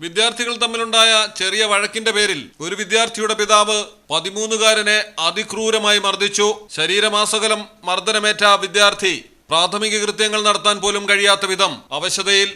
വിദ്യാർത്ഥികൾ തമ്മിലുണ്ടായ ചെറിയ വഴക്കിന്റെ പേരിൽ ഒരു വിദ്യാർത്ഥിയുടെ പിതാവ് പതിമൂന്നുകാരനെ അതിക്രൂരമായി മർദ്ദിച്ചു. ശരീരമാസകലം മർദ്ദനമേറ്റ വിദ്യാർത്ഥി പ്രാഥമിക കൃത്യങ്ങൾ നടത്താൻ പോലും കഴിയാത്ത വിധം അവശതയിൽ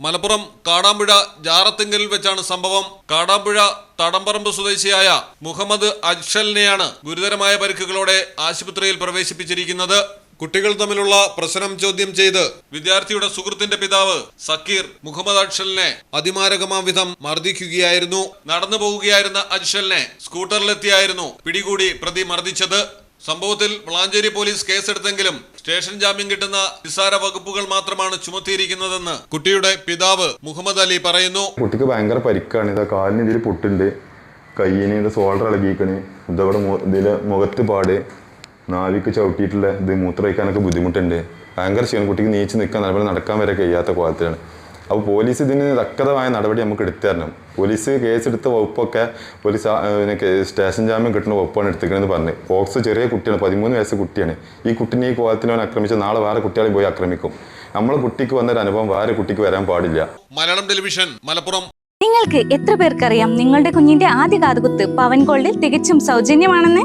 മലപ്പുറം കാടാമ്പുഴ ജാറത്തിങ്കലിൽ വെച്ചാണ് സംഭവം. കാടാമ്പുഴ തടമ്പറമ്പ് സ്വദേശിയായ മുഹമ്മദ് അജ്ഷലിനെയാണ് ഗുരുതരമായ പരിക്കുകളോടെ ആശുപത്രിയിൽ പ്രവേശിപ്പിച്ചിരിക്കുന്നത്. കുട്ടികൾ തമ്മിലുള്ള പ്രശ്നം ചോദ്യം ചെയ്ത് വിദ്യാർത്ഥിയുടെ സുഹൃത്തിന്റെ പിതാവ് സക്കീർ മുഹമ്മദ് അജ്ഷലിനെ അതിമാരകമാം വിധം മർദ്ദിക്കുകയായിരുന്നു. നടന്നു പോവുകയായിരുന്ന അജ്ഷലിനെ സ്കൂട്ടറിലെത്തിയായിരുന്നു പിടികൂടി പ്രതി മർദ്ദിച്ചത്. സംഭവത്തിൽ വളാഞ്ചേരി പോലീസ് കേസെടുത്തെങ്കിലും സ്റ്റേഷൻ ജാമ്യം കിട്ടുന്ന നിസ്സാര വകുപ്പുകൾ മാത്രമാണ് ചുമത്തിയിരിക്കുന്നതെന്ന് കുട്ടിയുടെ പിതാവ് മുഹമ്മദ് അലി പറയുന്നു. കുട്ടിക്ക് ഭയങ്കര പരിക്കാണ്. ഇതാ കാലിന് ഇതിൽ പൊട്ടുണ്ട്. കയ്യിന് ഇത് സോൾഡർ ഇളകിക്കണ് ഇതവിടെ ഇതിൽ മുഖത്ത് പാട്. നാവിക്ക് ചവിട്ടിയിട്ടുള്ള ഇത് മൂത്രമൊഴിക്കാനൊക്കെ ബുദ്ധിമുട്ടുണ്ട്. ഭയങ്കര ക്ഷീണം. കുട്ടിക്ക് നീച്ച് നിൽക്കാൻ നല്ലപോലെ നടക്കാൻ വരെ കഴിയാത്ത കോലത്തിലാണ്. അപ്പോൾ പോലീസ് ഇതിന് തക്കതമായ നടപടി നമുക്ക് എടുത്തു തരണം പോലീസ് കേസെടുത്ത വകുപ്പൊക്കെ പോലീസ് സ്റ്റേഷൻ ജാമ്യം കിട്ടുന്ന വകുപ്പാണ് എടുത്തിക്കണമെന്ന് പറഞ്ഞ്. ഫോക്സ് ചെറിയ കുട്ടിയാണ് പതിമൂന്ന് വയസ്സ് കുട്ടിയാണ്. ഈ കുട്ടിനെ ഈ കോലത്തിനവൻ ആക്രമിച്ച ആക്രമിച്ച് നാളെ വേറെ കുട്ടികളെ പോയി ആക്രമിക്കും. നമ്മളെ കുട്ടിക്ക് വന്നൊരു അനുഭവം വേറെ കുട്ടിക്ക് വരാൻ പാടില്ല. മലയാളം ടെലിവിഷൻ മലപ്പുറം. നിങ്ങൾക്ക് എത്ര പേർക്കറിയാം നിങ്ങളുടെ കുഞ്ഞിന്റെ ആദ്യ കാതുകുത്ത് പവൻ ഗോൾഡിൽ തികച്ചും സൗജന്യമാണെന്ന്?